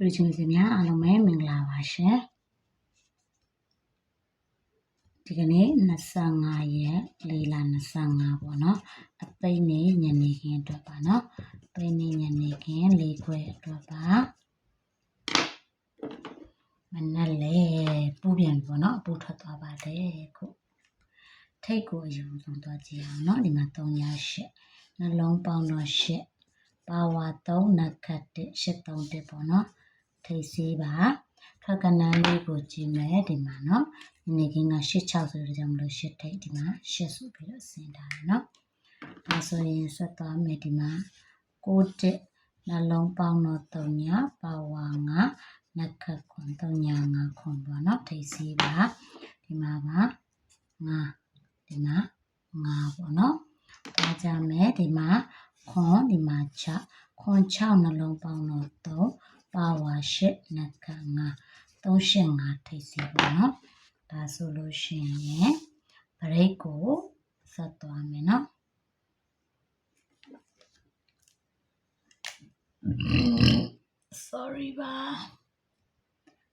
ပရိချင်းစီများအားလုံးပဲမင်္ဂလာပါရှင်ဒီကနေ့25ရက်လေးလ25ပေါ့နော်အသိနေညနေခင်းအတွက်ပါနော်အသိနေညနေခင်းလေးခွဲအတွက်ပါမနက်လေပူပြန်ပေါ့နော်အပူထွက်သွားပါတယ်ခုထိတ်ကိုအယူဆုံးသွားကြည့်အောင်နော်ဒီမှာ3ည8နှလုံးပေါင်းတော့8ပါဝါ3နက္ခတ်1 8 3 1ပေါ့နော် ထိတ်စီးပါထွက်ကနန်းလေးကိုကြည့်မယ်ဒီမှာနော်ဒီနေ့ကင်းက86ဆိုတဲ့ကြောင့်မလို့8ထိတ်ဒီမှာ8ဆိုပြီးတော့ဆင်းထားတယ်နော်ဒါဆိုရင်ဆက်သွားမယ်ဒီမှာ6တစ်နှလုံးပေါင်းတော့3ညပါဝါ9နက္ခတ်ခွန်3ည9ခွန်ပေါ့နော်ထိတ်စီးပါဒီမှာပါ9ဒီမှာ9ပေါ့နော်ဒါကြမယ်ဒီမှာခွန်ဒီမှာ6ခွန်6နှလုံးပေါင်းတော့3 ပါဝါ8နက္ခ5 385ထိပ်စီပေါ့နော်ဒါဆိုလို့ရှိရင်ဘရိတ်ကိုဆက်သွားမယ်နော် sorry ပါ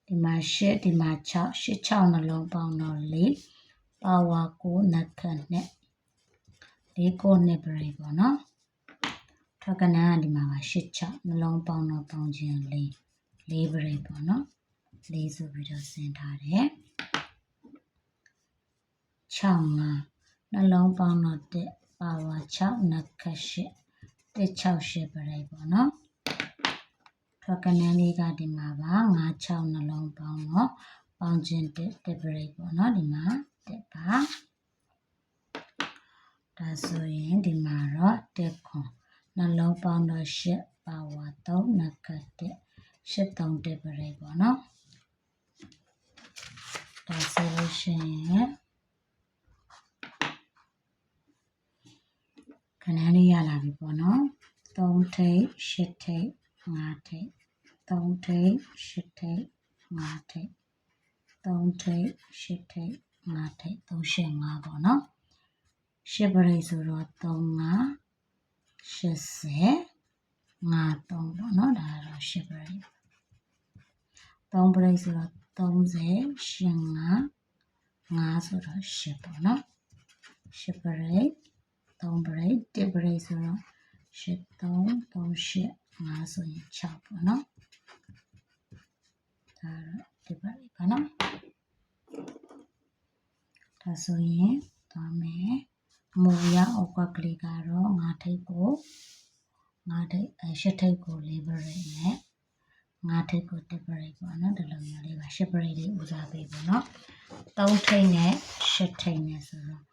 ဒီမှာ8ဒီမှာ6 8 6နှလုံးပေါင်းတော့4ပါဝါ9နက္ခနဲ့၄ကိုနှစ်ဘရိတ်ပေါ့နော် ထွက်ကနန်းကဒီမှာပါ8 6နှလုံးပေါင်းတော့ပေါင်းခြင်း4 4ဘရိတ်ပေါ့နော်4ဆိုပြီးတော့ဆင်းထားတယ်6 5နှလုံးပေါင်းတော့1ပါဝါ6နက္ခ8 168ဘရိတ်ပေါ့နော်ထွက်ကနန်းလေးကဒီမှာပါ9 6နှလုံးပေါင်းတော့ပေါင်းခြင်း1 1ဘရိတ်ပေါ့နော်ဒီမှာ1ပါဒါဆိုရင်ဒီမှာတော့1ခွ န်နှလုံးပေါင်းတော့8ပါဝါ3နက္ခ1 8 3 1ပရိပေါ့နော်ဒါဆိုလို့ရှိရင်ခဏလေးရလာပြီပေါ့နော်3ထိပ်8ထိပ်5ထိပ်3ထိပ်8ထိပ်5ထိပ်3ထိပ်8ထိပ်5ထိပ်3 8 5ပေါ့နော်ရှစ်ပရိဆိုတော့3 5 80 53ပေါ့နော်ဒါကတော့10 break 3 break ဆိုတော့30 85 5ဆိုတော့10ပေါ့နော်10 break 3 break 1 break ဆိုတော့83 38 5ဆိုရင်6ပေါ့နော်ဒါတော့ဒီ break ပါနော်ဒါဆိုရင်သွားမယ် မူရအောက်ကကလေးကတော့ငါထိပ်ကိုငါထိပ်အဲရှစ်ထိပ်ကိုလေးဘရိတ်နဲ့ငါထိပ်ကိုတစ်ဘရိတ်ပေါ့နော်ဒီလိုမျိုးလေးပါရှစ်ဘရိတ်လေးဦးစားပေးပေါ့နော်သုံးထိပ်နဲ့ရှစ်ထိပ်နဲ့ဆိုတော့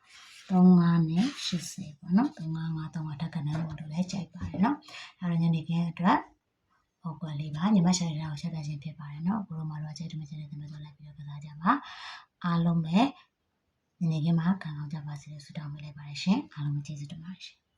35နဲ့80ပေါ့နော်35 35တက်ကနန်းလို့လည်းကြိုက်ပါတယ်နော်အဲဒါညနေခင်းအတွက်ဟောကွယ်လေးပါညီမရှာရတာကိုချက်ပြခြင်းဖြစ်ပါတယ်နော်အခုတော့မှတော့အကျိတ်တမချင်တဲ့တင်ပြသွားလိုက်ပြီးတော့ကစားကြပါအားလုံးပဲ ညနေခင်းမှာခံကောင်းကြပါစေလို့ဆုတောင်းပေးလိုက်ပါတယ်ရှင်အားလုံးကျေးဇူးတင်ပါတယ်ရှင်